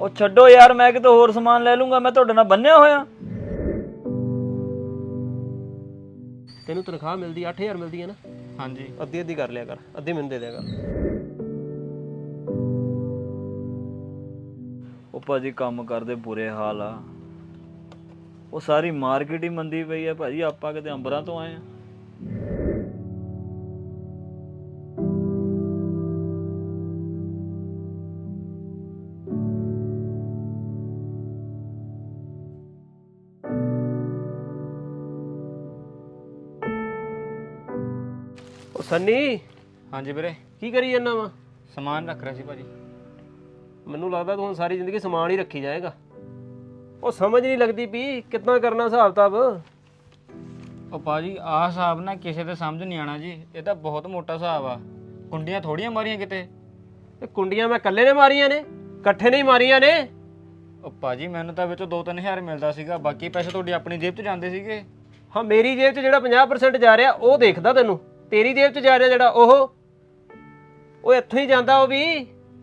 ਉਹ ਛੱਡੋ ਯਾਰ ਮੈਂ ਕਿਤੇ ਹੋਰ ਸਮਾਨ ਲੈ ਲੂੰਗਾ ਮੈਂ ਤੁਹਾਡੇ ਨਾਲ ਬੰਨਿਆ ਹੋਇਆ। ਤੈਨੂੰ ਤਨਖਾਹ ਮਿਲਦੀ 8000 ਮਿਲਦੀ ਹੈ ਨਾ। ਹਾਂਜੀ। ਅੱਧੀ ਅੱਧੀ ਕਰ ਲਿਆ ਕਰ ਅੱਧੀ ਮੈਨੂੰ ਦੇ ਦਿਆ ਕਰ। ਉਹ ਭਾਜੀ ਕੰਮ ਕਰਦੇ ਬੁਰੇ ਹਾਲ ਆ। ਉਹ ਸਾਰੀ ਮਾਰਕੀਟ ਹੀ ਮੰਦੀ ਪਈ ਆ ਭਾਜੀ ਆਪਾਂ ਕਿਤੇ ਅੰਬਰਾਂ ਤੋਂ ਆਏ ਆ। ਉਹ ਸੰਨੀ ਹਾਂਜੀ ਵੀਰੇ। ਕੀ ਕਰੀ ਜਾਂਦਾ ਵਾ? ਸਮਾਨ ਰੱਖ ਰਿਹਾ ਸੀ ਭਾਜੀ। ਮੈਨੂੰ ਲੱਗਦਾ ਤੂੰ ਹੁਣ ਸਾਰੀ ਜ਼ਿੰਦਗੀ ਸਮਾਨ ਹੀ ਰੱਖੀ ਜਾਏਗਾ। ਉਹ ਸਮਝ ਨਹੀਂ ਲੱਗਦੀ ਵੀ ਕਿੱਦਾਂ ਕਰਨਾ ਹਿਸਾਬ ਤਾਬ ਉਹ ਭਾਜੀ ਆਹ ਹਿਸਾਬ ਨਾ ਕਿਸੇ ਦੇ ਸਮਝ ਨਹੀਂ ਆਣਾ ਜੀ। ਇਹ ਤਾਂ ਬਹੁਤ ਮੋਟਾ ਹਿਸਾਬ ਆ। ਕੁੰਡੀਆਂ ਥੋੜੀਆਂ ਮਾਰੀਆਂ ਕਿਤੇ। ਇਹ ਕੁੰਡੀਆਂ ਮੈਂ ਇਕੱਲੇ ਨੇ ਮਾਰੀਆਂ ਨੇ ਇਕੱਠੇ ਨਹੀਂ ਮਾਰੀਆਂ ਨੇ? ਉਹ ਭਾਜੀ ਮੈਨੂੰ ਤਾਂ ਵਿੱਚੋਂ 2-3000 ਮਿਲਦਾ ਸੀਗਾ। ਬਾਕੀ ਪੈਸੇ ਤੁਹਾਡੀ ਆਪਣੀ ਜੇਬ 'ਚ ਜਾਂਦੇ ਸੀਗੇ। ਹਾਂ ਮੇਰੀ ਜੇਬ 'ਚ ਜਿਹੜਾ 50% ਜਾ ਰਿਹਾ ਉਹ ਦੇਖਦਾ ਤੈਨੂੰ। ਤੇਰੀ ਜੇਬ 'ਚ ਜਾ ਰਿਹਾ ਜਿਹੜਾ ਉਹ। ਉਹ ਇੱਥੋਂ ਹੀ ਜਾਂਦਾ ਉਹ ਵੀ।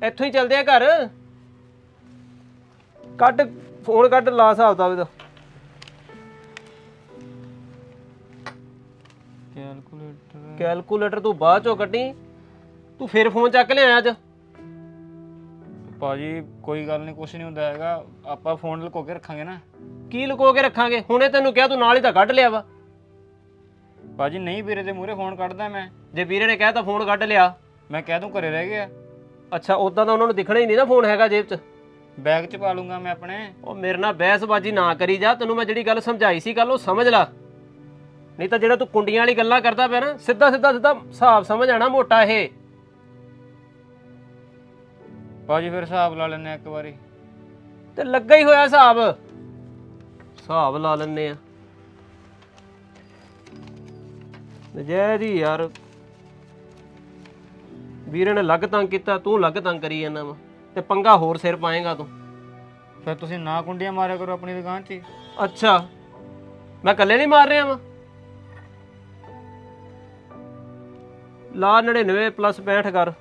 ਇੱਥੋਂ ਹੀ ਚੱਲਦੇ ਆ ਘਰ। ਕੱਢ ਫੋਨ ਕੱਢ ਲਾ ਹਿਸਾਬ ਦਾ ਕੈਲਕੂਲੇਟਰ। ਕੈਲਕੂਲੇਟਰ ਤੂੰ ਬਾਅਦ ਚੋਂ ਕੱਢੀ। ਤੂੰ ਫਿਰ ਫੋਨ ਚੱਕ ਲਿਆ ਅੱਜ। ਭਾਜੀ ਕੋਈ ਗੱਲ ਨਹੀਂ ਕੁਝ ਨਹੀਂ ਹੁੰਦਾ ਹੈਗਾ। ਆਪਾਂ ਫੋਨ ਲੁਕੋ ਕੇ ਰੱਖਾਂਗੇ ਨਾ। ਕੀ ਲੁਕੋ ਕੇ ਰੱਖਾਂਗੇ? ਹੁਣੇ ਤੈਨੂੰ ਕਿਹਾ ਤੂੰ ਨਾਲ ਹੀ ਤਾਂ ਕੱਢ ਲਿਆ ਵਾ। ਭਾਜੀ ਨਹੀਂ ਵੀਰੇ ਦੇ ਮੂਹਰੇ ਫੋਨ ਕੱਢਦਾ ਮੈਂ। ਜੇ ਵੀਰੇ ਨੇ ਕਹਿਤਾ ਫੋਨ ਕੱਢ ਲਿਆ ਮੈਂ ਕਹਿ ਦੂੰ ਘਰੇ ਰਹਿ ਗਿਆ। ਅੱਛਾ ਉਦਾਂ ਤਾਂ ਉਹਨਾਂ ਨੂੰ ਦਿਖਣਾ ਹੀ ਨਹੀਂ ਨਾ ਫੋਨ ਹੈਗਾ ਜੇਬ 'ਚ। ਬੈਗ 'ਚ ਪਾ ਲੂੰਗਾ ਮੈਂ ਆਪਣੇ। ਉਹ ਮੇਰੇ ਨਾਲ ਬਹਿਸਬਾਜ਼ੀ ਨਾ ਕਰੀ ਜਾ ਤੈਨੂੰ ਮੈਂ ਜਿਹੜੀ ਗੱਲ ਸਮਝਾਈ ਸੀ ਗੱਲ ਉਹ ਸਮਝ ਲੈ। ਨਹੀਂ ਤਾਂ ਜਿਹੜਾ ਤੂੰ ਕੁੰਡੀਆਂ ਵਾਲੀ ਗੱਲਾਂ ਕਰਦਾ ਪਿਆ ਨਾ ਸਿੱਧਾ ਸਿੱਧਾ ਸਿੱਧਾ ਹਿਸਾਬ ਸਮਝ ਆਣਾ ਮੋਟਾ ਇਹ। ਭਾਜੀ ਫਿਰ ਹਿਸਾਬ ਲਾ ਆ ਇੱਕ ਵਾਰੀ। ਤੇ ਲੱਗਾ ਹੀ ਹੋਇਆ ਹਿਸਾਬ। ਹਿਸਾਬ ਲਾ ਲੈਨੇ ਆ ਜੈ ਜੀ ਯਾਰ। ਵੀਰੇ ਨੇ ਲੱਗ ਤੰਗ ਕੀਤਾ ਤੂੰ ਲੱਗ ਤੰਗ ਕਰੀ ਜਾਂਦਾ ਵਾ। ਤੇ ਪੰਗਾ ਹੋਰ ਸਿਰ ਪਾਏਗਾ ਤੂੰ। ਫਿਰ ਤੁਸੀਂ ਨਾ ਕੁੰਡੀਆਂ ਮਾਰਿਆ ਕਰੋ ਆਪਣੀ ਦੁਕਾਨ 'ਚ ਹੀ। ਅੱਛਾ। ਮੈਂ ਇਕੱਲੇ ਨਹੀਂ ਮਾਰ ਰਿਹਾ ਵਾਂ। ਲਾ 99 ਪਲੱਸ 65 ਕਰ।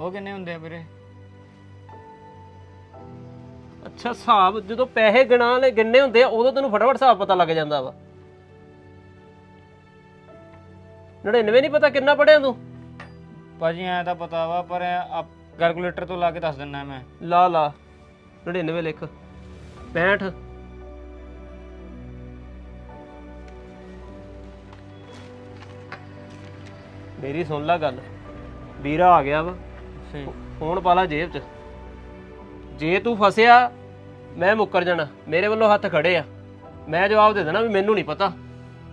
ਉਹ ਕਿੰਨੇ ਹੁੰਦੇ ਆ ਵੀਰੇ? ਅੱਛਾ ਹਿਸਾਬ ਜਦੋਂ ਪੈਸੇ ਗਿਣਾ ਲੈ ਗਿਣਨੇ ਹੁੰਦੇ ਆ ਉਦੋਂ ਤੈਨੂੰ ਫਟਾਫਟ ਹਿਸਾਬ ਪਤਾ ਲੱਗ ਜਾਂਦਾ ਵਾ। 99 ਨਹੀਂ ਪਤਾ ਕਿੰਨਾ ਪੜਿਆ ਤੂੰ? ਭਾਜੀ ਐ ਤਾਂ ਪਤਾ ਵਾ ਪਰ ਕੈਲਕੂਲੇਟਰ ਤੋਂ ਲਾ ਕੇ ਦੱਸ ਦਿੰਨਾ ਮੈਂ। ਲਾ ਲਾ। 99 ਲਿਖ। 65 ਮੇਰੀ ਸੁਣ ਲੈ ਗੱਲ। ਵੀਰਾ ਆ ਗਿਆ ਵਾ। ਸਹੀ। ਫੋਨ ਪਾ ਲਾ ਜੇਬ 'ਚ। ਜੇ ਤੂੰ ਫਸਿਆ ਮੈਂ ਮੁੱਕਰ ਜਾਣਾ। ਮੇਰੇ ਵੱਲੋਂ ਹੱਥ ਖੜੇ ਆ। ਮੈਂ ਜਵਾਬ ਦੇ ਦੇਣਾ ਵੀ ਮੈਨੂੰ ਨਹੀਂ ਪਤਾ।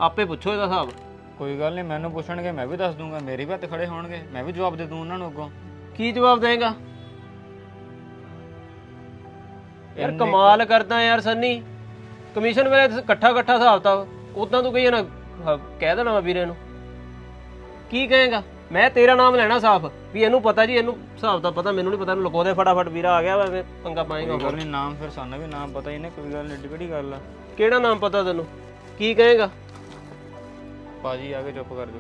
ਆਪੇ ਪੁੱਛੋ ਇਹਦਾ ਹਿਸਾਬ। ਕੋਈ ਗੱਲ ਨਹੀਂ ਮੈਨੂੰ ਪੁੱਛਣਗੇ ਮੈਂ ਵੀ ਦੱਸ ਦੂੰਗਾ ਮੇਰੇ ਵੀ ਹੱਥ ਖੜੇ ਹੋਣਗੇ ਮੈਂ ਵੀ ਜਵਾਬ ਦੇ ਦੂੰ ਉਹਨਾਂ ਨੂੰ ਅੱਗੋਂ। ਕੀ ਜਵਾਬ ਦੇਗਾ ਯਾਰ ਕਮਾਲ ਕਰਦਾ ਯਾਰ ਸੰਨੀ। ਕਮਿਸ਼ਨ ਵੇਲੇ ਇਕੱਠਾ ਇਕੱਠਾ ਹਿਸਾਬ ਤਾ ਉਦਾਂ ਤੂੰ ਕਹੀ ਨਾ ਹ- ਕਹਿ ਦੇਣਾ ਵਾ ਵੀਰੇ ਨੂੰ। ਕੀ ਕਹੇਗਾ? ਮੈਂ ਤੇਰਾ ਨਾਮ ਲੈਣਾ ਸਾਫ਼ ਵੀ ਇਹਨੂੰ ਪਤਾ ਜੀ ਇਹਨੂੰ ਹਿਸਾਬ ਦਾ ਪਤਾ ਮੈਨੂੰ ਨਹੀਂ ਪਤਾ ਇਹਨੂੰ ਲੁਕੋ ਦੇ ਫਟਾਫਟ ਵੀਰਾ ਆ ਗਿਆ ਵਾ ਐਵੇਂ ਪੰਗਾ ਪਾਏਗਾ ਕੋਈ ਗੱਲ ਨਹੀਂ ਨਾਮ ਫਿਰ ਸਾਨੂੰ ਵੀ ਨਾਮ ਪਤਾ ਹੀ ਕੋਈ ਗੱਲ ਨਹੀਂ ਏਡੀ ਕਿਹੜੀ ਗੱਲ ਆ। ਕਿਹੜਾ ਨਾਮ ਪਤਾ ਤੈਨੂੰ? ਕੀ ਕਹੇਗਾ? ਭਾਜੀ ਆ ਕੇ ਚੁੱਪ ਕਰ ਜਾਓ।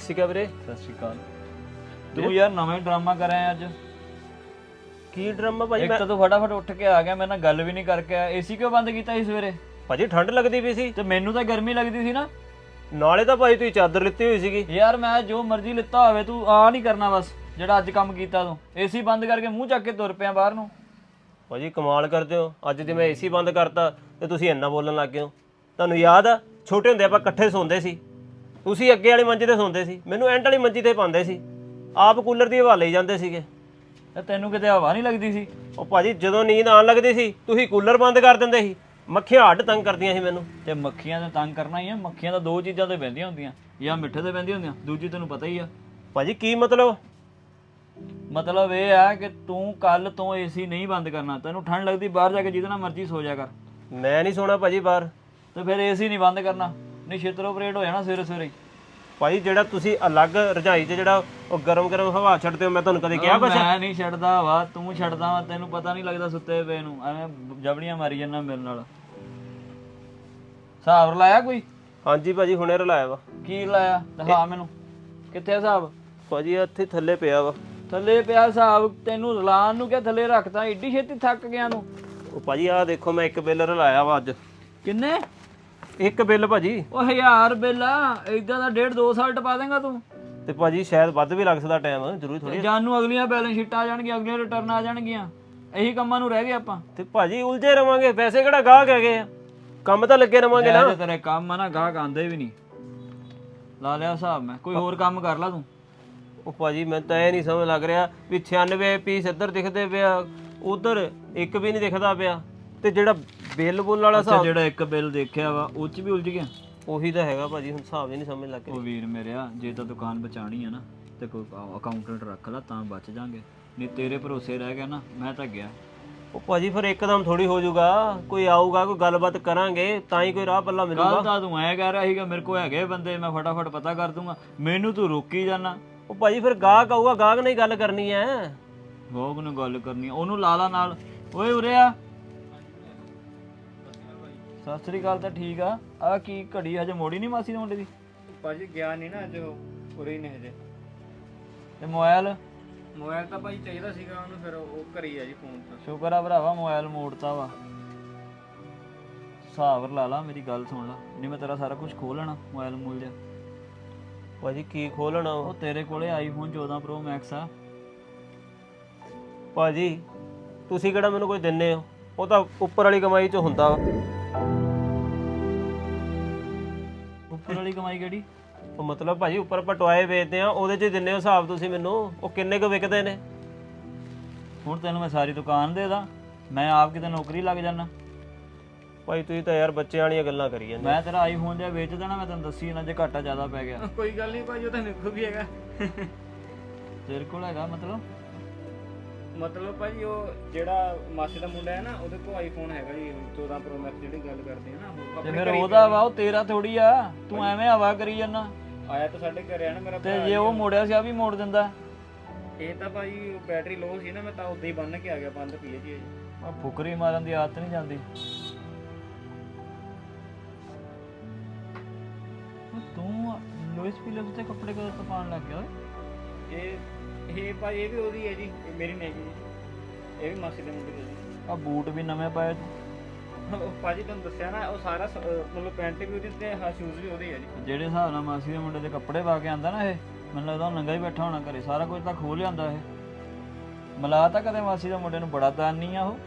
ਸਿਕਾ ਵੀਰੇ। ਸਤਿ ਸ਼੍ਰੀ ਅਕਾਲ। ਤੂੰ ਯਾਰ ਨਵੇਂ ਡਰਾਮਾ ਕਰ ਆਇਆ ਅੱਜ। ਕੀ ਡਰਾਮਾ ਭਾਜੀ ਇੱਕ ਮੈਂ ਤਾਂ ਤੂੰ ਫਟਾਫਟ ਉੱਠ ਕੇ ਆ ਗਿਆ ਮੇਰੇ ਨਾਲ ਗੱਲ ਵੀ ਨਹੀਂ ਕਰਕੇ ਆਇਆ। ਏਸੀ ਕਿਉਂ ਬੰਦ ਕੀਤਾ ਸੀ ਸਵੇਰੇ? ਭਾਜੀ ਠੰਡ ਲੱਗਦੀ ਪਈ ਸੀ। ਤੇ ਮੈਨੂੰ ਤਾਂ ਗਰਮੀ ਲੱਗਦੀ ਸੀ ਨਾ। ਨਾਲੇ ਤਾਂ ਭਾਈ ਤੁਸੀਂ ਚਾਦਰ ਲਿੱਤੀ ਹੋਈ ਸੀਗੀ। ਯਾਰ ਮੈਂ ਜੋ ਮਰਜ਼ੀ ਲਿੱਤਾ ਹੋਵੇ ਤੂੰ ਆ ਨਹੀਂ ਕਰਨਾ ਬਸ ਜਿਹੜਾ ਅੱਜ ਕੰਮ ਕੀਤਾ ਤੂੰ। ਏਸੀ ਬੰਦ ਕਰਕੇ ਮੂੰਹ ਚੱਕ ਕੇ ਤੁਰ ਪਿਆ ਬਾਹਰ ਨੂੰ। ਭਾਜੀ ਕਮਾਲ ਕਰਦੇ ਹੋ। ਅੱਜ ਜੇ ਮੈਂ ਏਸੀ ਬੰਦ ਕਰਤਾ ਤੇ ਤੁਸੀਂ ਇੰਨਾ ਬੋਲਣ ਲੱਗ ਗਏ ਹੋ। ਤੁਹਾਨੂੰ ਯਾਦ ਆ? ਛੋਟੇ ਹੁੰਦੇ ਆਪਾਂ ਇਕੱਠੇ ਸੌਂਦੇ ਸੀ। ਤੁਸੀਂ ਅੱਗੇ ਵਾਲੀ ਮੰਜੀ ਤੇ ਸੌਂਦੇ ਸੀ। ਮੈਨੂੰ ਐਂਡ ਵਾਲੀ ਮੰਜੀ ਤੇ ਪਾਉਂਦੇ ਸੀ। ਆਪ ਕੂਲਰ ਦੀ ਹਵਾ ਲਈ ਜਾਂਦੇ ਸੀਗੇ। ਤੇ ਤੈਨੂੰ ਕਿਤੇ ਹਵਾ ਨਹੀਂ ਲੱਗਦੀ ਸੀ? ਉਹ ਭਾਜੀ ਜਦੋਂ ਨੀਂਦ ਆਉਣ ਲੱਗਦੀ ਸੀ ਤੁਸੀਂ ਕੂਲਰ ਬੰਦ ਕਰ ਦਿੰਦੇ ਸੀ। ਮੱਖੀਆਂ ਹੱਡ ਤੰਗ ਕਰਦੀਆਂ ਸੀ ਮੈਨੂੰ। ਤੇ ਮੱਖੀਆਂ ਤਾਂ ਤੰਗ ਕਰਨਾ ਹੀ ਆ। ਮੱਖੀਆਂ ਤਾਂ ਦੋ ਚੀਜ਼ਾਂ ਤੇ ਬਹਿੰਦੀਆਂ ਹੁੰਦੀਆਂ। ਜਾਂ ਮਿੱਠੇ ਤੇ ਬਹਿੰਦੀਆਂ ਹੁੰਦੀਆਂ। ਦੂਜੀ ਤੈਨੂੰ ਪਤਾ ਹੀ ਆ। ਭਾਜੀ ਕੀ ਮਤਲਬ? ਮਤਲਬ ਇਹ ਆ ਕਿ ਤੂੰ ਕੱਲ ਤੋਂ ਏਸੀ ਨਹੀਂ ਬੰਦ ਕਰਨਾ। ਤੈਨੂੰ ਠੰਡ ਲੱਗਦੀ ਬਾਹਰ ਜਾ ਕੇ ਨਾਲ ਮਰਜ਼ੀ ਸੋ ਜਾ ਕਰ। ਮੈਂ ਨਹੀਂ ਸੋਣਾ ਭਾਜੀ ਬਾਹਰ। ਤੇ ਫਿਰ ਏਸੀ ਨਹੀਂ ਬੰਦ ਕਰਨਾ। ਨਹੀਂ ਛਿੱਤਰ ਆਪਰੇਟ ਹੋ ਜਾਣਾ ਸਵੇਰੇ ਸਵੇਰੇ। ਭਾਜੀ ਜਿਹੜਾ ਤੁਸੀਂ ਅਲੱਗ ਰਜਾਈ 'ਚ ਜਿਹੜਾ ਉਹ ਗਰਮ ਗਰਮ ਹਵਾ ਛੱਡਦੇ ਹੋ ਮੈਂ ਤੁਹਾਨੂੰ ਕਦੇ ਕਿਹਾ ਕੁਛ? ਮੈਂ ਨਹੀਂ ਛੱਡਦਾ ਵਾ ਤੂੰ ਛੱਡਦਾ ਵਾ ਤੈਨੂੰ ਪਤਾ ਨਹੀਂ ਲੱਗਦਾ ਸੁੱਤੇ ਪਏ ਨੂੰ। ਐਵੇਂ ਜਬੜੀਆਂ ਮਾਰੀ ਜਾਂਦਾ ਮੇਰੇ ਨਾਲ। ਹਿਸਾਬ ਲਾਇਆ ਕੋਈ? ਹਾਂਜੀ ਭਾਜੀ ਹੁਣੇ ਰਲਾਇਆ ਵਾ। ਕੀ ਲਾਇਆ ਦਿਖਾ ਮੈਨੂੰ। ਕਿੱਥੇ ਹਿਸਾਬ? ਭਾਜੀ ਇੱਥੇ ਥੱਲੇ ਪਿਆ ਵਾ। ਥੱਲੇ ਪਿਆ ਹਿਸਾਬ ਤੈਨੂੰ ਰਲਾਨ ਨੂੰ ਕਿਹਾ ਥੱਲੇ ਰੱਖਤਾ ਏਡੀ ਛੇਤੀ ਥੱਕ ਗਿਆ ਨੂੰ। ਉਹ ਭਾਜੀ ਆਹ ਦੇਖੋ ਮੈਂ ਇੱਕ ਬਿੱਲ ਰਲਾਇਆ ਵਾ ਅੱਜ। ਕਿੰਨੇ? ਇੱਕ ਬਿੱਲ ਭਾਜੀ। ਉਹ ਹਜ਼ਾਰ ਬਿੱਲ ਆ ਇਦਾਂ ਦਾ ਡੇਢ ਦੋ ਸਾਲ ਟਪਾ ਦੇਂਗਾ ਤੂੰ। ਤੇ ਭਾਜੀ ਸ਼ਾਇਦ ਵੱਧ ਵੀ ਲੱਗ ਸਕਦਾ ਟਾਈਮ ਜ਼ਰੂਰੀ ਥੋੜੀ ਜਾਨ ਨੂੰ ਅਗਲੀਆਂ ਬੈਲੈਂਸ ਸ਼ੀਟਾਂ ਆ ਜਾਣਗੀਆਂ ਅਗਲੀਆਂ ਰਿਟਰਨ ਆ ਜਾਣਗੀਆਂ। ਇਹੀ ਕੰਮਾਂ ਨੂੰ ਰਹਿ ਗਏ ਆਪਾਂ। ਤੇ ਭਾਜੀ ਉਲਝੇ ਰਵਾਂਗੇ ਪੈਸੇ ਕਿਹੜਾ ਗਾਹਕ ਹੈਗੇ ਆ? ਕੰਮ ਤਾਂ ਲੱਗੇ ਰਵਾਂਗੇ ਨਾ। ਤੇਰੇ ਕੰਮ ਆ ਨਾ ਗਾਹਕ ਆਂਦੇ ਵੀ ਨਹੀਂ। ਲਾ ਲਿਆ ਹਿਸਾਬ ਮੈਂ ਕੋਈ ਹੋਰ ਕੰਮ ਕਰ ਲਾ ਤੂੰ। ਉਹ ਭਾਜੀ ਮੈਨੂੰ ਤਾਂ ਇਹ ਨਹੀਂ ਸਮਝ ਲੱਗ ਰਿਹਾ ਵੀ 96 ਪੀਸ ਇੱਧਰ ਦਿਖਦੇ ਪਿਆ ਉਧਰ ਇੱਕ ਵੀ ਨਹੀਂ ਦਿਖਦਾ ਪਿਆ। ਤੇ ਜਿਹੜਾ ਬਿੱਲ ਬੁੱਲ ਵਾਲਾ ਅੱਛਾ ਹਿਸਾਬ ਜਿਹੜਾ ਇੱਕ ਬਿੱਲ ਦੇਖਿਆ ਵਾ ਉਹ ਚ ਵੀ ਉਲਝ ਗਿਆ? ਉਹੀ ਤਾਂ ਹੈਗਾ ਭਾਜੀ ਹੁਣ ਹਿਸਾਬ ਹੀ ਨਹੀਂ ਸਮਝ ਲੱਗ ਰਿਹਾ। ਉਹ ਵੀਰ ਮੇਰਿਆ ਜੇ ਤਾਂ ਦੁਕਾਨ ਬਚਾਣੀ ਆ ਨਾ ਤੇ ਕੋਈ ਅਕਾਊਂਟੈਂਟ ਰੱਖ ਲੈ ਤਾਂ ਬਚ ਜਾਾਂਗੇ। ਨਹੀਂ ਤੇਰੇ ਭਰੋਸੇ ਰਹਿ ਗਿਆ ਨਾ ਮੈਂ ਤਾਂ ਗਿਆ। ਉਹ ਭਾਜੀ ਫਿਰ ਇੱਕਦਮ ਥੋੜੀ ਹੋ ਜਾਊਗਾ ਕੋਈ ਆਊਗਾ ਕੋਈ ਗੱਲਬਾਤ ਕਰਾਂਗੇ ਤਾਂ ਹੀ ਕੋਈ ਰਾਹ ਪੱਲਾ ਮਿਲੂਗਾ। ਕੱਲ ਤਾਂ ਤੂੰ ਐ ਕਹਿ ਰਿਹਾ ਸੀਗਾ ਮੇਰੇ ਕੋਲ ਹੈਗੇ ਬੰਦੇ ਮੈਂ ਫਟਾਫਟ ਪਤਾ ਕਰ ਦੂੰਗਾ। ਮੈਨੂੰ ਤੂੰ ਰੋਕੀ ਜਾਣਾ ਉਹ ਭਾਜੀ ਫਿਰ ਗਾਹਕ ਆਊਗਾ ਗਾਹਕ ਨਾਲ ਹੀ ਗੱਲ ਕਰਨੀ ਹੈ ਗੋਗ ਨੂੰ ਗੱਲ ਕਰਨੀ ਆ, ਉਹਨੂੰ ਲਾ ਲਾ ਨਾਲ। ਓਏ ਉਰੇ ਆ। ਸਤਿ ਸ੍ਰੀ ਅਕਾਲ ਤਾਂ ਠੀਕ ਆ। ਆ ਕੀ ਘੜੀ ਹਜੇ ਮੋੜੀ ਨਹੀਂ ਮਾਸੀ ਦੇ ਮੁੰਡੇ ਦੀ? ਭਾਜੀ ਗਿਆ ਨਹੀਂ ਨਾ ਅੱਜ ਉਹ ਉਰੇ ਹੀ ਨੇ ਹਜੇ। ਤੇ ਮੋਬਾਈਲ ਮੋਬਾਈਲ ਤਾਂ ਭਾਜੀ ਚਾਹੀਦਾ ਸੀਗਾ ਉਹਨੂੰ ਫਿਰ ਉਹ ਕਰੀ ਆ ਜੀ ਫੋਨ ਤਾਂ। ਸ਼ੁਕਰ ਆ ਭਰਾਵਾ ਮੋਬਾਈਲ ਮੋੜਤਾ ਵਾ। ਹਿਸਾਬ ਲਾ ਲਾ ਮੇਰੀ ਗੱਲ ਸੁਣ ਲਾ। ਨਹੀਂ ਮੈਂ ਤੇਰਾ ਸਾਰਾ ਕੁਝ ਖੋਲ ਲੈਣਾ ਮੋਬਾਈਲ ਮੂਲ ਜਾ ਭਾਜੀ ਕੀ ਖੋਲਣਾ ਉਹ ਤੇਰੇ ਕੋਲੇ ਆਈਫੋਨ 14 Pro Max ਆ। ਭਾਜੀ ਤੁਸੀਂ ਕਿਹੜਾ ਮੈਨੂੰ ਕੋਈ ਦਿੰਨੇ ਹੋ? ਉਹ ਤਾਂ ਉੱਪਰ ਵਾਲੀ ਕਮਾਈ ਚ ਹੁੰਦਾ ਵਾ। ਉੱਪਰ ਵਾਲੀ ਕਮਾਈ ਕਿਹੜੀ? ਉਹ ਮਤਲਬ ਭਾਜੀ ਉੱਪਰ ਪਟਵਾਏ ਵੇਚਦੇ ਆ ਉਹਦੇ ਚ ਦਿੰਨੇ ਹੋ ਹਿਸਾਬ ਤੁਸੀਂ ਮੈਨੂੰ। ਉਹ ਕਿੰਨੇ ਕੁ ਵਿਕਦੇ ਨੇ? ਹੁਣ ਤੈਨੂੰ ਮੈਂ ਸਾਰੀ ਦੁਕਾਨ ਦੇ ਦਾਂ। ਮੈਂ ਆਪ ਕਿਤੇ ਨੌਕਰੀ ਲੱਗ ਜਾਣਾ ਭਾਈ ਤੁਸੀਂ ਤਾਂ ਯਾਰ ਬੱਚਿਆਂ ਵਾਲੀਆਂ ਗੱਲਾਂ ਕਰੀ ਜਾਂਦੇ ਮੈਂ ਤੇਰਾ ਆਈਫੋਨ ਜਿਹਾ ਵੇਚ ਦੇਣਾ ਮੈਂ ਤੈਨੂੰ ਦੱਸੀ ਨਾ ਜੇ ਘਾਟਾ ਜ਼ਿਆਦਾ ਪੈ ਗਿਆ। ਕੋਈ ਗੱਲ ਨਹੀਂ ਭਾਜੀ ਉਹ ਤਾਂ ਨਿਕਲ ਵੀ ਹੈਗਾ। ਤੇਰੇ ਕੋਲ ਹੈਗਾ ਮਤਲਬ? ਮਤਲਬ ਭਾਜੀ ਉਹ ਜਿਹੜਾ ਮਾਸੀ ਦਾ ਮੁੰਡਾ ਹੈ ਨਾ ਉਹਦੇ ਕੋਲ ਆਈਫੋਨ ਹੈਗਾ ਜੀ 14 ਪ੍ਰੋ ਮੈਕਸ ਜਿਹੜੀ ਗੱਲ ਕਰਦੇ ਆ ਨਾ ਉਹ ਤੇ ਆਪਣੇ ਫਿਰ ਘਰੇ ਹੀ ਉਹਦਾ ਵਾ ਉਹ ਤੇਰਾ ਥੋੜੀ ਆ ਤੂੰ ਐਵੇਂ ਹਵਾ ਕਰੀ ਜਾਂਦਾ। ਆਇਆ ਤਾਂ ਸਾਡੇ ਘਰੇ ਆ ਨਾ ਮੇਰਾ ਤੇ ਭਰਾ ਜੇ ਉਹ ਮੋੜਿਆ ਸੀ ਆ ਵੀ ਮੋੜ ਦਿੰਦਾ। ਇਹ ਤਾਂ ਭਾਜੀ ਬੈਟਰੀ ਲੋ ਸੀ ਨਾ ਮੈਂ ਤਾਂ ਉਦਾਂ ਹੀ ਬੰਨ ਕੇ ਆ ਗਿਆ ਬੰਦ ਪਈ ਹੈ ਜੀ ਇਹ। ਆ ਫੁਕਰੀ ਮਾਰਨ ਦੀ ਆਦਤ ਨਹੀਂ ਜਾਂਦੀ। ਲੋਇਸ ਫਿਲਿਪਸ ਦੇ ਕੱਪੜੇ ਕਦੋਂ ਤੋਂ ਪਾਉਣ ਲੱਗ ਗਿਆ ਓਏ? ਇਹ ਇਹ ਭਾਜੀ ਇਹ ਵੀ ਉਹਦੀ ਹੈ ਜੀ ਇਹ ਮੇਰੀ ਨਹੀਂ ਜੀ। ਇਹ ਵੀ ਮਾਸੀ ਦੇ ਮੁੰਡੇ ਦੀ ਜੀ। ਆ ਬੂਟ ਵੀ ਨਵੇਂ ਪਾਏ ਤੂੰ। ਉਹ ਭਾਜੀ ਤੁਹਾਨੂੰ ਦੱਸਿਆ ਨਾ ਉਹ ਸਾਰਾ ਸ- ਅਹ ਮਤਲਬ ਪੈਂਟ ਵੀ ਉਹਦੀ ਤੇ ਹਾਂ ਸ਼ੂਜ਼ ਵੀ ਉਹਦੇ ਹੀ ਜੀ। ਜਿਹੜੇ ਹਿਸਾਬ ਨਾਲ ਮਾਸੀ ਦੇ ਮੁੰਡੇ ਦੇ ਕੱਪੜੇ ਪਾ ਕੇ ਆਂਦਾ ਨਾ ਇਹ ਮੈਨੂੰ ਲੱਗਦਾ ਉਹ ਨੰਗਾ ਹੀ ਬੈਠਾ ਹੋਣਾ ਘਰੇ ਸਾਰਾ ਕੁਝ ਤਾਂ ਖੋਹ ਲਿਆਂਦਾ ਇਹ। ਮਿਲਾ ਤਾਂ ਕਦੇ ਮਾਸੀ ਦੇ ਮੁੰਡੇ ਨੂੰ ਬੜਾ ਦਾਨੀ ਆ ਉਹ?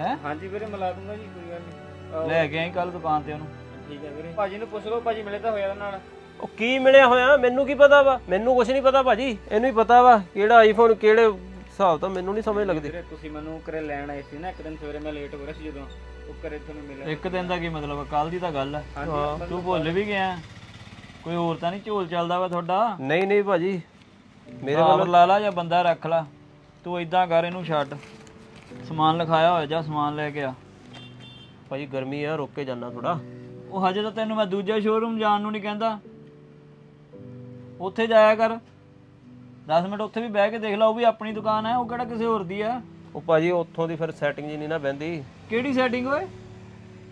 ਹੈ? ਹਾਂਜੀ ਵੀਰੇ ਮਿਲਾ ਦੂੰਗਾ ਜੀ ਕੋਈ ਗੱਲ ਨਹੀਂ। ਲੈ ਕੇ ਆਈ ਕੱਲ ਦੁਕਾਨ ਤੇ ਉਹਨੂੰ। ਠੀਕ ਹੈ ਵੀਰੇ। ਭਾਜੀ ਨੂੰ ਪੁੱਛ ਲਓ ਭਾਜੀ ਮਿਲੇ ਤਾਂ ਹੋਇਆ ਉਹਦੇ ਨਾਲ। ਉਹ ਕੀ ਮਿਲਿਆ ਹੋਇਆ? ਮੈਨੂੰ ਕੀ ਪਤਾ ਵਾ? ਮੈਨੂੰ ਕੁਝ ਨਹੀਂ ਪਤਾ ਭਾਜੀ। ਇਹਨੂੰ ਹੀ ਪਤਾ ਵਾ ਕਿਹੜਾ ਆਈਫੋਨ ਕਿਹੜੇ ਹਿਸਾਬ ਤਾਂ ਮੈਨੂੰ ਨਹੀਂ ਸਮਝ ਲੱਗਦੀ। ਵੀਰੇ ਤੁਸੀਂ ਮੈਨੂੰ ਘਰੇ ਲੈਣ ਆਏ ਸੀ ਨਾ ਇੱਕ ਦਿਨ ਸਵੇਰੇ ਮੈਂ ਲੇਟ ਹੋ ਰਿਹਾ ਸੀ ਜਦੋਂ। ਉਹ ਘਰੇ ਤੁਹਾਨੂੰ ਮਿਲਿਆ। ਇੱਕ ਦਿਨ ਦਾ ਕੀ ਮਤਲਬ ਕੱਲ ਦੀ ਤਾਂ ਗੱਲ ਹੈ ਹਾਂਜੀ ਤੂੰ ਭੁੱਲ ਵੀ ਗਿਆ। ਕੋਈ ਹੋਰ ਤਾਂ ਨਹੀਂ ਝੋਲ ਚੱਲਦਾ ਵਾ ਤੁਹਾਡਾ? ਨਹੀਂ ਨਹੀਂ ਭਾਜੀ। ਮੇਰੇ ਆਪ ਲਾ ਲਾ ਜਾਂ ਬੰਦਾ ਰੱਖ ਲਾ। ਤੂੰ ਇਦਾਂ ਕਰ ਇਹਨੂੰ ਛੱਡ। ਸਮਾਨ ਲਿਖਾਇਆ ਹੋਇਆ ਜਾਂ ਸਮਾਨ ਲੈ ਕੇ ਆ। ਭਾਜੀ ਗਰਮੀ ਆ ਰੁਕ ਕੇ ਜਾਣਾ ਥੋੜਾ ਉਹ ਹਜੇ ਤਾਂ ਤੈਨੂੰ ਮੈਂ ਦੂਜੇ ਸ਼ੋਰੂਮ ਜਾਣ ਨੂੰ ਨਹੀਂ ਕਹਿੰਦਾ। ਉੱਥੇ ਜਾਇਆ ਕਰ। 10 ਮਿੰਟ ਉੱਥੇ ਵੀ ਬਹਿ ਕੇ ਦੇਖ ਲਾ ਉਹ ਵੀ ਆਪਣੀ ਦੁਕਾਨ ਹੈ ਉਹ ਕਿਹੜਾ ਕਿਸੇ ਹੋਰ ਦੀ ਆ ਉਹ ਭਾਜੀ ਉੱਥੋਂ ਦੀ ਫਿਰ ਸੈਟਿੰਗ ਜੀ ਨਹੀਂ ਨਾ ਬਹਿੰਦੀ। ਕਿਹੜੀ ਸੈਟਿੰਗ ਓਏ?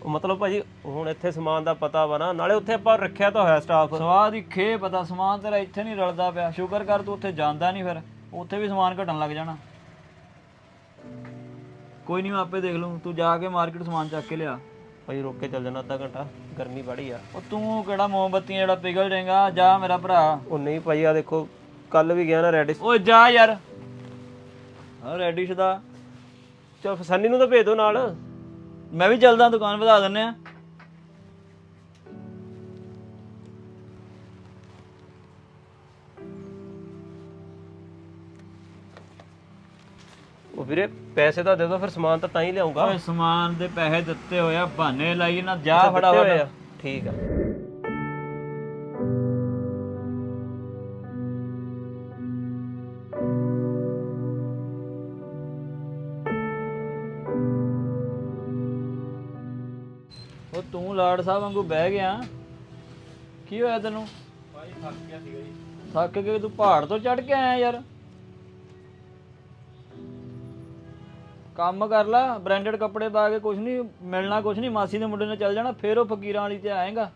ਉਹ ਮਤਲਬ ਭਾਜੀ ਹੁਣ ਇੱਥੇ ਸਮਾਨ ਦਾ ਪਤਾ ਵਾ ਨਾ ਨਾਲੇ ਉੱਥੇ ਆਪਾਂ ਰੱਖਿਆ ਤਾਂ ਹੋਇਆ ਸਟਾਫ ਸਵਾਦ ਹੀ ਖੇ ਪਤਾ ਸਮਾਨ ਤੇਰਾ ਇੱਥੇ ਨਹੀਂ ਰਲਦਾ ਪਿਆ। ਸ਼ੁਕਰ ਕਰ ਤੂੰ ਉੱਥੇ ਜਾਂਦਾ ਨਹੀਂ ਫਿਰ ਉੱਥੇ ਵੀ ਸਮਾਨ ਘਟਣ ਲੱਗ ਜਾਣਾ। ਕੋਈ ਨਹੀਂ ਮੈਂ ਆਪੇ ਦੇਖ ਲੂੰ ਤੂੰ ਜਾ ਕੇ ਮਾਰਕੀਟ ਸਮਾਨ ਚੱਕ ਕੇ ਲਿਆ। ਭਾਜੀ ਰੁਕ ਕੇ ਚੱਲ ਜਾਣਾ ਅੱਧਾ ਘੰਟਾ ਗਰਮੀ ਬੜੀ ਆ। ਉਹ ਤੂੰ ਕਿਹੜਾ ਮੋਮਬੱਤੀਆਂ ਜਿਹੜਾ ਪਿਘਲ ਜਾਏਗਾ ਜਾ ਮੇਰਾ ਭਰਾ। ਉਹ ਨਹੀਂ ਭਾਜੀ ਆ ਦੇਖੋ ਕੱਲ ਵੀ ਗਿਆ ਨਾ ਰੈਡਿਸ। ਓਏ ਜਾ ਯਾਰ। ਹਾਂ ਰੈਡਿਸ਼ ਦਾ। ਚਲ ਸੰਨੀ ਨੂੰ ਤਾਂ ਭੇਜ ਦਿਓ ਨਾਲ। ਮੈਂ ਵੀ ਚੱਲਦਾ ਦੁਕਾਨ ਵਧਾ ਦਿੰਨੇ ਆ ਵੀਰੇ ਪੈਸੇ ਤਾਂ ਦੇ ਦਿਓ ਫਿਰ ਸਮਾਨ ਤਾਂ ਤਾਂ ਹੀ ਲਿਆਉਂਗਾ ਓਏ ਸਮਾਨ ਦੇ ਪੈਸੇ ਦਿੱਤੇ ਹੋਏ ਆ ਬਹਾਨੇ ਲਾਈ ਨਾ ਜਾ ਅੱਛਾ, ਦਿੱਤੇ ਹੋਏ ਫਟਾਫਟ ਆ। ਠੀਕ ਆ। ਉਹ ਤੂੰ ਲਾੜ ਸਾਹਿਬ ਵਾਂਗੂ ਬਹਿ ਗਿਆ। ਕੀ ਹੋਇਆ ਤੈਨੂੰ? ਭਾਜੀ ਥੱਕ ਗਿਆ ਸੀਗਾ ਜੀ। ਥੱਕ ਕੇ ਤੂੰ ਪਹਾੜ ਤੋਂ ਚੜ ਕੇ ਆਇਆ ਯਾਰ। ਕੰਮ ਕਰ ਲੈ ਬ੍ਰਾਂਡਡ ਕੱਪੜੇ ਪਾ ਕੇ ਕੁਝ ਨਹੀਂ ਮਿਲਣਾ ਕੁਝ ਨਹੀਂ ਮਾਸੀ ਦੇ ਮੁੰਡੇ ਨੇ ਚੱਲ ਜਾਣਾ ਫੇਰ ਉਹ ਫਕੀਰਾਂ ਵਾਲੀ ਤੇ ਆਏਗਾ।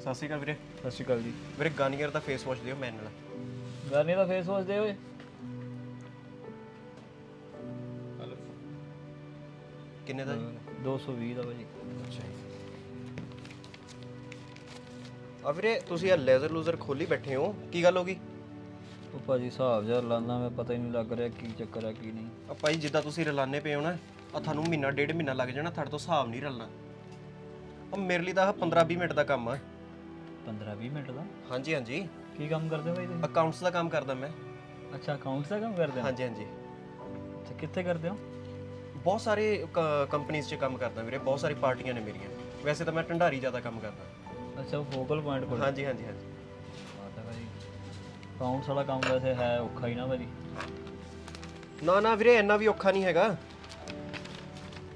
ਸਤਿ ਸ਼੍ਰੀ ਅਕਾਲ ਵੀਰੇ। ਸਤਿ ਸ਼੍ਰੀ ਅਕਾਲ ਜੀ। ਵੀਰੇ ਗਾਨੀਅਰ ਦਾ ਫੇਸ ਵਾਸ਼ ਦਿਓ ਮੈਨ ਨਾਲ। ਗਾਨੀ ਦਾ ਫੇਸ ਵਾਸ਼ ਦੇ ਓਏ। ਕਿੰਨੇ ਦਾ? ਜੀ 220 ਦਾ ਭਾਜੀ ਅੱਛਾ ਜੀ। ਆ ਵੀਰੇ ਤੁਸੀਂ ਇਹ ਲੇਜ਼ਰ ਲੂਜ਼ਰ ਖੋਲੀ ਬੈਠੇ ਹੋ ਕੀ ਗੱਲ ਹੋ ਗਈ? ਉਹ ਭਾਜੀ ਹਿਸਾਬ ਜਿਹਾ ਲਾਉਂਦਾ ਮੈਂ ਪਤਾ ਹੀ ਨਹੀਂ ਲੱਗ ਰਿਹਾ ਕੀ ਚੱਕਰ ਆ ਕੀ ਨਹੀਂ। ਆ ਭਾਈ ਜਿੱਦਾਂ ਤੁਸੀਂ ਰਲਾਨੇ ਪਏ ਹੋ ਨਾ ਆ ਤੁਹਾਨੂੰ ਮਹੀਨਾ ਡੇਢ ਮਹੀਨਾ ਲੱਗ ਜਾਣਾ ਤੁਹਾਡੇ ਤੋਂ ਹਿਸਾਬ ਨਹੀਂ ਰਲਣਾ। ਆ ਮੇਰੇ ਲਈ ਤਾਂ ਆਹ 15 20 ਮਿੰਟ ਦਾ ਕੰਮ ਆ। 15 20 ਮਿੰਟ ਦਾ? ਹਾਂਜੀ ਹਾਂਜੀ। ਕੀ ਕੰਮ ਕਰਦੇ ਹੋ ਭਾਈ ਤੁਸੀਂ? ਅਕਾਊਂਟਸ ਦਾ ਕੰਮ ਕਰਦਾ ਮੈਂ। ਅੱਛਾ ਅਕਾਊਂਟਸ ਦਾ ਕੰਮ ਕਰਦੇ ਹੋ? ਹਾਂਜੀ ਹਾਂਜੀ। ਅੱਛਾ ਕਿੱਥੇ ਕਰਦੇ ਹੋ? ਬਹੁਤ ਸਾਰੇ ਕੰਪਨੀਆਂ 'ਚ ਕੰਮ ਕਰਦਾ ਵੀਰੇ ਬਹੁਤ ਸਾਰੀ ਪਾਰਟੀਆਂ ਨੇ ਮੇਰੀਆਂ। ਵੈਸੇ ਤਾਂ ਮੈਂ ਢੰਡਾਰੀ ਜ਼ਿਆਦਾ ਕੰਮ ਕਰਦਾ। ਅੱਛਾ ਫੋਕਲ ਪੁਆਇੰਟ ਕੋਲ। ਹਾਂਜੀ ਹਾਂਜੀ ਹਾਂਜੀ। ਅਕਾਊਂਟਸ ਵਾਲਾ ਕੰਮ ਵੈਸੇ ਹੈ ਔਖਾ ਹੀ ਨਾ ਭਾਜੀ। ਨਾ ਨਾ ਵੀਰੇ ਇੰਨਾ ਵੀ ਔਖਾ ਨਹੀਂ ਹੈਗਾ।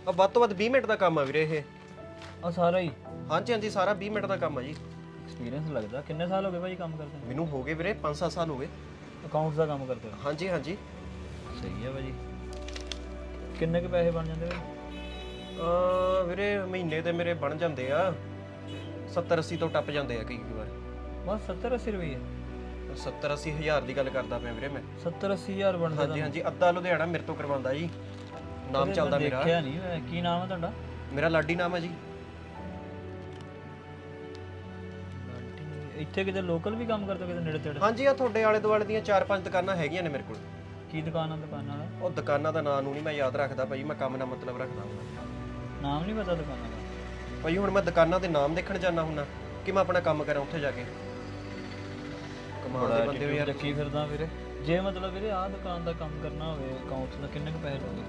ਆ ਵੱਧ ਤੋਂ ਵੱਧ 20 ਮਿੰਟ ਦਾ ਕੰਮ ਆ ਵੀਰੇ ਇਹ। ਆ ਸਾਰਾ ਹੀ? ਹਾਂਜੀ ਹਾਂਜੀ ਸਾਰਾ 20 ਮਿੰਟ ਦਾ ਕੰਮ ਆ ਜੀ। ਐਕਸਪੀਰੀਅੰਸ ਲੱਗਦਾ। ਕਿੰਨੇ ਸਾਲ ਹੋ ਗਏ ਭਾਜੀ ਕੰਮ ਕਰਦੇ ਮੈਨੂੰ ਹੋ ਗਏ ਵੀਰੇ 5-7 ਸਾਲ ਹੋ ਗਏ। ਅਕਾਊਂਟਸ ਦਾ ਕੰਮ ਕਰਦੇ ਹੋ ਹਾਂਜੀ ਹਾਂਜੀ। ਸਹੀ ਹੈ ਭਾਜੀ। ਕਿੰਨੇ ਕੁ ਪੈਸੇ ਬਣ ਜਾਂਦੇ ਭਾਜੀ? ਆ ਵੀਰੇ ਮਹੀਨੇ ਦੇ ਮੇਰੇ ਬਣ ਜਾਂਦੇ ਆ। 70 80 ਤੋਂ ਟੱਪ ਜਾਂਦੇ ਆ ਕਈ ਕਈ ਵਾਰ। ਬਸ 70 80 ਰੁਪਏ 70 80 ਹਜ਼ਾਰ ਦੀ ਗੱਲ ਕਰਦਾ ਪਿਆ ਵੀਰੇ ਮੈਂ। 70 80 ਹਜ਼ਾਰ ਬਣਦਾ ਹਾਂਜੀ ਹਾਂਜੀ ਅੱਧਾ ਲੁਧਿਆਣਾ ਮੇਰੇ ਤੋਂ ਕਰਵਾਉਂਦਾ ਜੀ। ਨਾਮ ਚੱਲਦਾ ਮੇਰਾ। ਦੇਖਿਆ ਨਹੀਂ ਮੈਂ ਕੀ ਨਾਮ ਹੈ ਤੁਹਾਡਾ? ਮੇਰਾ ਲਾਡੀ ਨਾਮ ਹੈ ਜੀ। ਇੱਥੇ ਕਿਤੇ ਲੋਕਲ ਵੀ ਕੰਮ ਕਰਦੇ ਹੋ ਕਿਤੇ ਨੇੜੇ ਤੇੜੇ ਹਾਂਜੀ ਆ ਤੁਹਾਡੇ ਆਲੇ ਦੁਆਲੇ ਦੀਆਂ 4-5 ਦੁਕਾਨਾਂ ਹੈਗੀਆਂ ਨੇ ਮੇਰੇ ਕੋਲ। ਕੀ ਦੁਕਾਨ ਆ ਦੁਕਾਨਾਂ ਦਾ ਉਹ ਦੁਕਾਨਾਂ ਦਾ ਨਾਮ ਨੂੰ ਨਹੀਂ ਮੈਂ ਯਾਦ ਰੱਖਦਾ ਭਾਈ ਮੈਂ ਕੰਮ ਨਾਲ ਮਤਲਬ ਰੱਖਦਾ ਹੁੰਦਾ ਨਾਮ ਨਹੀਂ ਪਤਾ ਦੁਕਾਨਾਂ ਦਾ। ਭਾਈ ਹੁਣ ਮੈਂ ਦੁਕਾਨਾਂ ਦੇ ਨਾਮ ਦੇਖਣ ਜਾਣਾ ਹੁੰਨਾ ਕਿ ਮੈਂ ਆਪਣਾ ਕੰਮ ਕਰਾਂ ਉੱਥੇ ਜਾ ਕੇ। ਦੇ ਬੰਦੇ ਹੋ ਯਾਰ ਚੱਕੀ ਫਿਰਦਾ ਵੀਰੇ। ਜੇ ਮਤਲਬ ਵੀਰੇ ਆਹ ਦੁਕਾਨ ਦਾ ਕੰਮ ਕਰਨਾ ਹੋਵੇ ਅਕਾਊਂਟਸ ਦਾ ਕਿੰਨੇ ਕੁ ਪੈਸੇ ਲੋਗੇ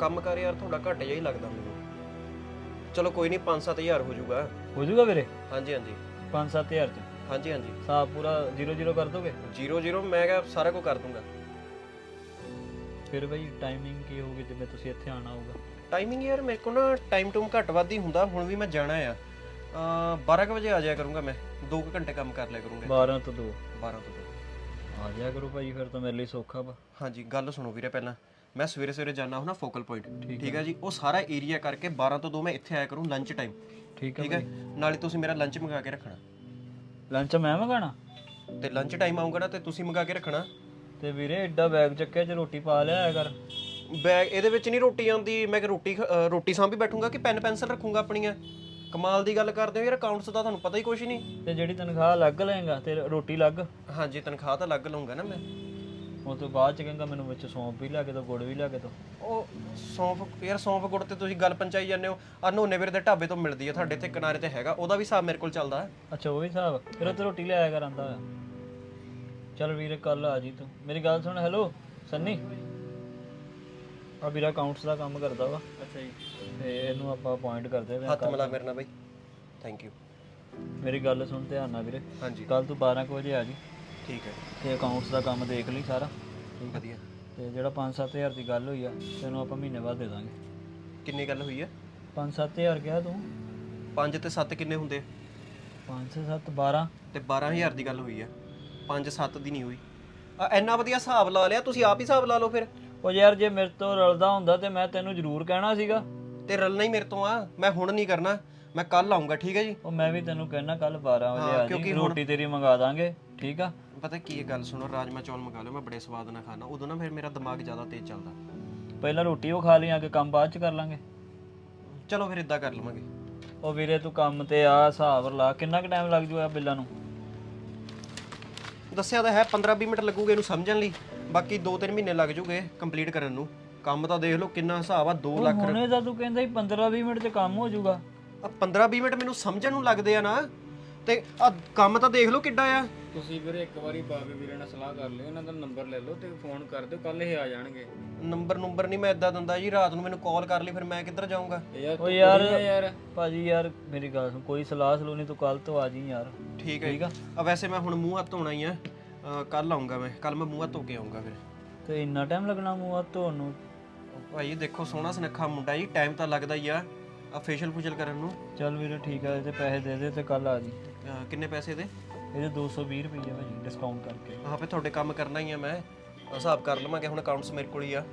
ਕੰਮ ਕਰ ਯਾਰ ਤੁਹਾਡਾ ਘੱਟ ਜਿਹਾ ਹੀ ਲੱਗਦਾ ਮੈਨੂੰ। ਚਲੋ ਕੋਈ ਨਹੀਂ 5-7000 ਹੋ ਜਾਊਗਾ। ਹੋ ਜਾਊਗਾ ਵੀਰੇ? ਹਾਂਜੀ ਹਾਂਜੀ। 5-7000 ਚ? ਹਾਂਜੀ ਹਾਂਜੀ। ਹਿਸਾਬ ਪੂਰਾ 0-0 ਕਰ ਦੋਗੇ? 00 ਮੈਂ ਕਿਹਾ ਸਾਰਾ ਕੁਝ ਕਰ ਦੂੰਗਾ। ਫਿਰ ਭਾਈ ਟਾਈਮਿੰਗ ਕੀ ਹੋਊਗੀ ਜਿਵੇਂ ਤੁਸੀਂ ਇੱਥੇ ਆਣਾ ਹੋਊਗਾ? ਟਾਈਮਿੰਗ ਯਾਰ ਮੇਰੇ ਕੋਲ ਨਾ ਟਾਈਮ ਟੂਮ ਘੱਟ ਵੱਧ ਹੀ ਹੁੰਦਾ ਹੁਣ ਵੀ ਮੈਂ ਜਾਣਾ ਆ। ਅ 12 ਕੁ ਵਜੇ ਆ ਜਾਇਆ ਕਰੂੰਗਾ ਮੈਂ। 2 ਘੰਟੇ ਕੰਮ ਕਰ ਲਿਆ ਕਰੂੰਗਾ। 12 ਤੋਂ 2 12 ਤੋਂ 2 ਆ ਜਾਇਆ ਕਰੋ ਭਾਈ ਫਿਰ ਤਾਂ ਮੇਰੇ ਲਈ ਸੌਖਾ ਵਾ। ਹਾਂਜੀ ਗੱਲ ਸੁਣੋ ਵੀਰੇ ਪਹਿਲਾਂ। ਮੈਂ ਸਵੇਰੇ ਸਵੇਰੇ ਜਾਣਾ ਹੁਣਾ ਫੋਕਲ ਪੁਆਇੰਟ ਠੀਕ ਹੈ ਜੀ? ਉਹ ਸਾਰਾ ਏਰੀਆ ਕਰਕੇ 12 ਤੋਂ 2 ਮੈਂ ਇੱਥੇ ਆਇਆ ਕਰੂੰ ਲੰਚ ਟਾਈਮ ਠੀਕ ਹੈ ਠੀਕ ਹੈ ਨਾਲੇ ਤੁਸੀਂ ਮੇਰਾ ਲੰਚ ਮੰਗਾ ਕੇ ਰੱਖਣਾ। ਲੰਚ ਮੈਂ ਮੰਗਾਣਾ? ਤੇ ਲੰਚ ਟਾਈਮ ਆਊਗਾ ਨਾ ਤੇ ਤੁਸੀਂ ਮੰਗਾ ਕੇ ਰੱਖਣਾ। ਤੇ ਵੀਰੇ ਐਡਾ ਬੈਗ ਚੱਕਿਆ ਚ ਰੋਟੀ ਪਾ ਲਿਆ ਕਰ। ਬੈਗ ਇਹਦੇ ਵਿੱਚ ਨਹੀਂ ਰੋਟੀ ਆਉਂਦੀ। ਮੈਂ ਕਿ ਰੋਟੀ ਖ- ਅ, ਰੋਟੀ ਸਾਂਭੀ ਬੈਠੂੰਗਾ ਕਿ ਪੈਨ ਪੈਨਸਲ ਰੱਖੂੰਗਾ ਆਪਣੀਆਂ? ਕਮਾਲ ਦੀ ਗੱਲ ਕਰਦੇ ਹੋ ਯਾਰ ਅਕਾਊਂਟਸ ਦਾ ਤੁਹਾਨੂੰ ਪਤਾ ਹੀ ਕੁਛ ਨਹੀਂ। ਤੇ ਜਿਹੜੀ ਤਨਖਾਹ ਅਲੱਗ ਲਏਗਾ ਤੇ ਰੋਟੀ ਅਲੱਗ? ਹਾਂਜੀ ਤਨਖਾਹ ਤਾਂ ਲੱਗ ਲਊਂਗਾ ਨਾ ਮੈਂ। ਉਹ ਤੋਂ ਬਾਅਦ ਚ ਕਹਿੰਗਾ ਮੈਨੂੰ ਵਿੱਚ ਸੌਂਪ ਵੀ ਲਿਆ ਕੇ ਦੋ ਗੁੜ ਵੀ ਲਿਆ ਕੇ ਦੋ ਉਹ ਸੌਂਫ ਯਾਰ ਸੌਂਫ ਗੁੜ ਤੇ ਤੁਸੀਂ ਗੱਲ ਪੰਚਾਈ ਜਾਂਦੇ ਹੋ। ਆ ਨੋਨੇ ਵੀਰ ਦੇ ਢਾਬੇ ਤੋਂ ਮਿਲਦੀ ਹੈ ਤੁਹਾਡੇ ਇੱਥੇ ਕਿਨਾਰੇ ਤੇ ਹੈਗਾ ਉਹਦਾ ਵੀ ਹਿਸਾਬ ਮੇਰੇ ਕੋਲ ਚੱਲਦਾ ਹੈ। ਅੱਛਾ ਉਹ ਵੀ ਹਿਸਾਬ। ਫਿਰ ਉਹ ਤੇ ਰੋਟੀ ਲਿਆਇਆ ਕਰ ਆਂਦਾ ਹੋਇਆ। ਚੱਲ ਵੀਰੇ ਕੱਲ ਆ ਜੀ ਤੂੰ। ਮੇਰੀ ਗੱਲ ਸੁਣ ਹੈਲੋ ਸੰਨੀ? ਆ ਵੀਰਾ ਅਕਾਊਂਟਸ ਦਾ ਕੰਮ ਕਰਦਾ ਵਾ। ਅੱਛਾ ਜੀ। ਤੇ ਇਹਨੂੰ ਆਪਾਂ ਅਪਾਇੰਟ ਕਰਦੇ ਵੇ ਹੱਥ ਮਿਲਾ ਮੇਰੇ ਨਾਲ ਬਾਈ। ਥੈਂਕ ਯੂ ਮੇਰੀ ਗੱਲ ਸੁਣ ਧਿਆਨ ਨਾਲ ਵੀਰੇ। ਹਾਂਜੀ। ਕੱਲ ਤੂੰ 12 ਕੁ ਵਜੇ ਆ ਜੀ। ਠੀਕ ਹੈ। ਤੇ ਅਕਾਊਂਟਸ ਦਾ ਕੰਮ ਦੇਖ ਲਈ ਸਾਰਾ। ਵਧੀਆ। ਤੇ ਜਿਹੜਾ 5-7000 ਦੀ ਗੱਲ ਹੋਈ ਆ ਤੈਨੂੰ ਆਪਾਂ ਮਹੀਨੇ ਬਾਅਦ ਦੇ ਦਾਂਗੇ। ਕਿੰਨੀ ਗੱਲ ਹੋਈ ਹੈ 5-7000 ਕਿਹਾ ਤੂੰ? 5 ਤੇ 7 ਕਿੰਨੇ ਹੁੰਦੇ? 5-7 12 ਤੇ 12000 ਦੀ ਗੱਲ ਹੋਈ ਹੈ 5 7 ਦੀ ਨਹੀਂ ਹੋਈ। ਆ ਇੰਨਾ ਵਧੀਆ ਹਿਸਾਬ ਲਾ ਲਿਆ ਤੁਸੀਂ ਆਪ ਹੀ ਹਿਸਾਬ ਲਾ ਲਓ ਫਿਰ। ਉਹ ਯਾਰ ਜੇ ਮੇਰੇ ਤੋਂ ਰਲਦਾ ਹੁੰਦਾ ਤੇ ਮੈਂ ਤੈਨੂੰ ਜ਼ਰੂਰ ਕਹਿਣਾ ਸੀਗਾ। ਤੇ ਰਲਣਾ ਹੀ ਮੇਰੇ ਤੋਂ ਆ। ਮੈਂ ਹੁਣ ਨਹੀਂ ਕਰਨਾ। ਮੈਂ ਕੱਲ ਆਉਂਗਾ ਠੀਕ ਹੈ ਜੀ? ਉਹ ਮੈਂ ਵੀ ਤੈਨੂੰ ਕਹਿਣਾ ਕੱਲ 12 ਵਜੇ ਆ ਜੀ। ਰੋਟੀ ਤੇਰੀ ਮੰਗਾ ਦਾਂਗੇ ਠੀਕ ਆ? ਪਤਾ ਕੀ ਇਹ ਗੱਲ ਸੁਣੋ ਰਾਜਮਾ ਚੌਲ ਮੰਗਾ ਲਿਓ ਮੈਂ ਬੜੇ ਸਵਾਦ ਨਾਲ ਖਾਣਾ ਉਦੋਂ ਨਾ ਫਿਰ ਮੇਰਾ ਦਿਮਾਗ ਜ਼ਿਆਦਾ ਤੇਜ਼ ਚੱਲਦਾ। ਪਹਿਲਾਂ ਰੋਟੀ ਉਹ ਖਾ ਲਈ ਆ ਕੇ ਕੰਮ ਬਾਅਦ ਚ ਕਰ ਲਾਂਗੇ। ਚਲੋ ਫਿਰ ਇਦਾਂ ਕਰ ਲਵਾਂਗੇ। ਉਹ ਵੀਰੇ ਤੂੰ ਕੰਮ ਤੇ ਆ ਹਿਸਾਬ ਲਾ। ਕਿੰਨਾ ਕੁ ਟਾਈਮ ਲੱਗ ਜੂਗਾ ਬਿੱਲਾਂ ਨੂੰ? ਦੱਸਿਆ ਤਾਂ ਹੈ 15-20 ਮਿੰਟ ਲੱਗੂਗੇ ਇਹਨੂੰ ਸਮਝਣ ਲਈ। ਬਾਕੀ 2-3 ਮਹੀਨੇ ਲੱਗ ਜੂਗੇ ਕੰਪਲੀਟ ਕਰਨ ਨੂੰ। ਕੰਮ ਤਾਂ ਦੇਖ ਲਓ ਕਿੰਨਾ ਹਿਸਾਬ ਆ 2 ਲੱਖ ਹੁਣੇ ਤਾਂ ਤੂੰ ਕਹਿੰਦਾ ਸੀ 15-20 ਮਿੰਟ ਚ ਕੰਮ ਹੋ ਜਾਊਗਾ ਆ 15-20 ਮਿੰਟ ਮੈਨੂੰ ਸਮਝਣ ਨੂੰ ਲੱਗਦੇ ਆ ਨਾ। ਤੇ ਆ ਕੰਮ ਤਾਂ ਦੇਖ ਲਓ ਕਿੱਡਾ ਆ। ਤੁਸੀਂ ਵੀਰੇ ਇੱਕ ਵਾਰੀ ਬਾਬੇ ਵੀਰੇ ਨਾਲ ਸਲਾਹ ਕਰ ਲਿਓ ਇਹਨਾਂ ਦਾ ਨੰਬਰ ਲੈ ਲਓ ਤੇ ਫੋਨ ਕਰ ਦਿਓ ਕੱਲ ਇਹ ਆ ਜਾਣਗੇ। ਨੰਬਰ ਨੰਬਰ ਨਹੀਂ ਮੈਂ ਇਦਾਂ ਦਿੰਦਾ ਜੀ ਰਾਤ ਨੂੰ ਮੈਨੂੰ ਕਾਲ ਕਰ ਲਈ ਫਿਰ ਮੈਂ ਕਿੱਧਰ ਜਾਊਂਗਾ? ਯਾਰ ਉਹ ਯਾਰ ਭਾਜੀ ਯਾਰ ਮੇਰੀ ਗੱਲ ਸੁਣ ਕੋਈ ਸਲਾਹ ਸਲੂਹ ਨਹੀਂ ਤੂੰ ਕੱਲ ਤੋਂ ਆ ਜੀ ਯਾਰ। ਠੀਕ ਹੈ ਆ? ਵੈਸੇ ਮੈਂ ਹੁਣ ਮੂੰਹ ਹੱਥ ਧੋਣਾ ਹੀ ਆ। ਕੱਲ ਆਉਂਗਾ ਮੈਂ ਕੱਲ ਮੈਂ ਮੂੰਹ ਹੱਥ ਧੋ ਕੇ ਆਉਂਗਾ ਫਿਰ। ਤੇ ਇੰਨਾ ਟਾਈਮ ਲੱਗਣਾ ਮੂੰਹ ਹੱਥ ਧੋਣ ਨੂੰ? ਭਾਈ ਦੇਖੋ ਸੋਹਣਾ ਸੁਨੱਖਾ ਮੁੰਡਾ ਜੀ ਟਾਈਮ ਤਾਂ ਲੱਗਦਾ ਹੀ ਆ। ਆ ਫੇਸ਼ੀਅਲ ਫੁਸ਼ਲ ਕਰਨ ਨੂੰ? ਚੱਲ ਵੀਰੇ ਠੀਕ ਆ ਇਹਦੇ ਪੈਸੇ ਦੇ ਦੇ ਤੇ ਕੱਲ ਆ ਜੀ। ਅਹ ਕਿੰਨੇ ਪੈਸੇ ਦੇ ਇਹਦੇ 220 ਰੁਪਏ ਭਾਜੀ ਡਿਸਕਾਊਂਟ ਕਰਕੇ। ਹਾਂ ਫੇ ਤੁਹਾਡੇ ਕੰਮ ਕਰਨਾ ਹੀ ਆ ਮੈਂ ਹਿਸਾਬ ਕਰ ਲਵਾਂਗੇ ਹੁਣ ਅਕਾਊਂਟਸ ਮੇਰੇ ਕੋਲ ਹੀ ਆ।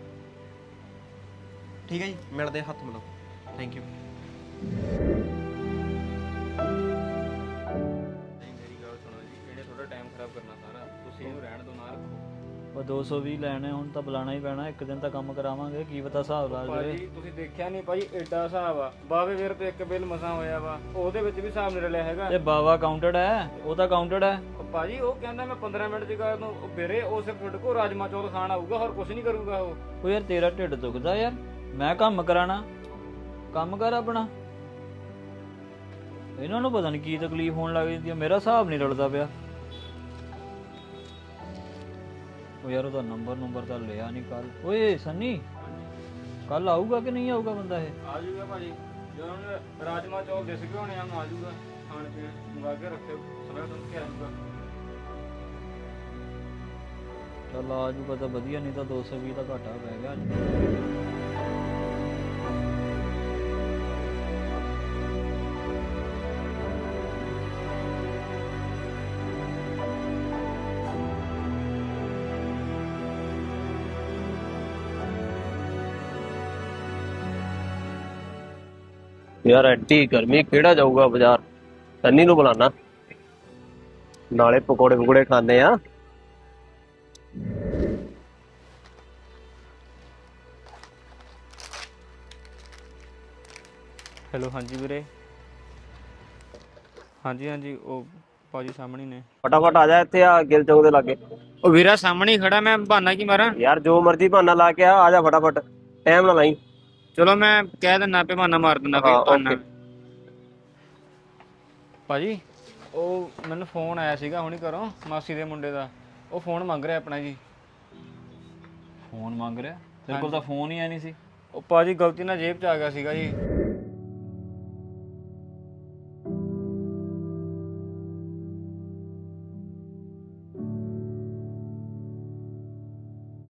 ਠੀਕ ਹੈ ਜੀ ਮਿਲਦੇ ਹਾਂ, ਹੱਥ ਮਿਲਾਓ। ਥੈਂਕ ਯੂ ਉਹ 220 ਲੈਣੇ ਹੁਣ ਤਾਂ ਬੁਲਾਣਾ ਹੀ ਪੈਣਾ ਇੱਕ ਦਿਨ ਤਾਂ ਕੰਮ ਕਰਾਵਾਂਗੇ ਕੀ ਪਤਾ ਹਿਸਾਬ ਲਾ ਜਾਵੇ। ਭਾਜੀ ਤੁਸੀਂ ਦੇਖਿਆ ਨਹੀਂ ਭਾਜੀ ਐਡਾ ਹਿਸਾਬ ਆ। ਬਾਵੇ ਵੀਰ ਤੇ ਇੱਕ ਬਿੱਲ ਮਸਾਂ ਹੋਇਆ ਵਾ ਉਹਦੇ ਵਿੱਚ ਵੀ ਹਿਸਾਬ ਨਹੀਂ ਰਲਿਆ ਹੈਗਾ। ਤੇ ਬਾਵਾ ਕਾਊਂਟਡ ਹੈ ਉਹ ਤਾਂ ਕਾਊਂਟਡ ਹੈ। ਉਹ ਭਾਜੀ ਉਹ ਕਹਿੰਦਾ ਮੈਂ 15 ਮਿੰਟ ਚ ਕਰ ਦੂੰ ਉਹ ਵੀਰੇ ਉਹ ਸਿਰਫ ਤੁਹਾਡੇ ਕੋਲ ਰਾਜਮਾ ਚੌਲ ਖਾਣ ਆਊਗਾ ਹੋਰ ਕੁਝ ਨਹੀਂ ਕਰੂਗਾ ਉਹ। ਉਹ ਯਾਰ ਤੇਰਾ ਢਿੱਡ ਦੁਖਦਾ ਯਾਰ ਮੈਂ ਕੰਮ ਕਰਾਣਾ। ਕੰਮ ਕਰ ਆਪਣਾ। ਇਹਨਾਂ ਨੂੰ ਪਤਾ ਨਹੀਂ ਕੀ ਤਕਲੀਫ ਹੋਣ ਲੱਗ ਜਾਂਦੀ ਹੈ ਮੇਰਾ ਹਿਸਾਬ ਨਹੀਂ ਰਲਦਾ ਪਿਆ। ਉਹ ਯਾਰ ਉਹਦਾ ਨੰਬਰ ਨੰਬਰ ਤਾਂ ਲਿਆ ਨਹੀਂ ਕੱਲ ਓਏ ਸੰਨੀ ਕੱਲ ਆਊਗਾ ਕਿ ਨਹੀਂ ਆਊਗਾ ਬੰਦਾ ਇਹ? ਆ ਜਾਊਗਾ ਭਾਜੀ। ਜਦੋਂ ਰਾਜਮਾ ਚੌਲ ਦਿਸ ਗਏ ਹੋਣੇ ਆ ਆ ਜਾਊਗਾ ਖਾਣ ਪੀਣ ਮੰਗਾ ਕੇ ਰੱਖਿਓ। ਸਵੇਰ ਤੋਂ ਕੇ ਆ ਜਾਊਗਾ ਚੱਲ ਆ ਤਾਂ ਵਧੀਆ ਨਹੀਂ ਤਾਂ 220 ਦਾ ਘਾਟਾ ਪੈ ਗਿਆ ਅੱਜ। ਯਾਰ ਐਡੀ ਗਰਮੀ ਕਿਹੜਾ ਜਾਊਗਾ ਬਾਜ਼ਾਰ? ਸੰਨੀ ਨੂੰ ਬੁਲਾਣਾ ਨਾਲੇ ਪਕੌੜੇ ਪਕੌੜੇ ਖਾਣੇ ਆ। ਹੈਲੋ ਹਾਂਜੀ ਵੀਰੇ। ਹਾਂਜੀ ਹਾਂਜੀ ਉਹ ਭਾਜੀ ਸਾਹਮਣੇ ਨੇ। ਫਟਾਫਟ ਆ ਜਾ ਇੱਥੇ ਆ ਗਿਲ ਚੌਕ ਦੇ ਲਾਗੇ। ਉਹ ਵੀਰਾ ਸਾਹਮਣੇ ਹੀ ਖੜਾ ਮੈਂ ਬਹਾਨਾ ਕੀ ਮਾਰਾਂ? ਯਾਰ ਜੋ ਮਰਜ਼ੀ ਬਹਾਨਾ ਲਾ ਕੇ ਆ ਆ ਜਾ ਫਟਾਫਟ। ਟਾਈਮ ਨਾ ਲਾਈ। ਚਲੋ ਮੈਂ ਕਹਿ ਦਿੰਦਾ ਪੇ ਬਹਾਨਾ ਮਾਰ ਦਿੰਦਾ ਫਿਰ ਹਾਂ, ਬਹਾਨਾ। okay. ਭਾਜੀ ਉਹ ਮੈਨੂੰ ਫੋਨ ਆਇਆ ਸੀਗਾ ਹੁਣੀ ਘਰੋਂ ਮਾਸੀ ਦੇ ਮੁੰਡੇ ਦਾ। ਉਹ ਫੋਨ ਮੰਗ ਰਿਹਾ ਆਪਣਾ ਜੀ। ਫੋਨ ਮੰਗ ਰਿਹਾ? ਤੇਰੇ ਕੋਲ ਤਾਂ ਫੋਨ ਹੀ ਐ ਨਹੀਂ ਸੀ। ਉਹ ਭਾਜੀ ਗਲਤੀ ਨਾਲ ਜੇਬ 'ਚ ਆ ਗਿਆ ਸੀਗਾ ਜੀ।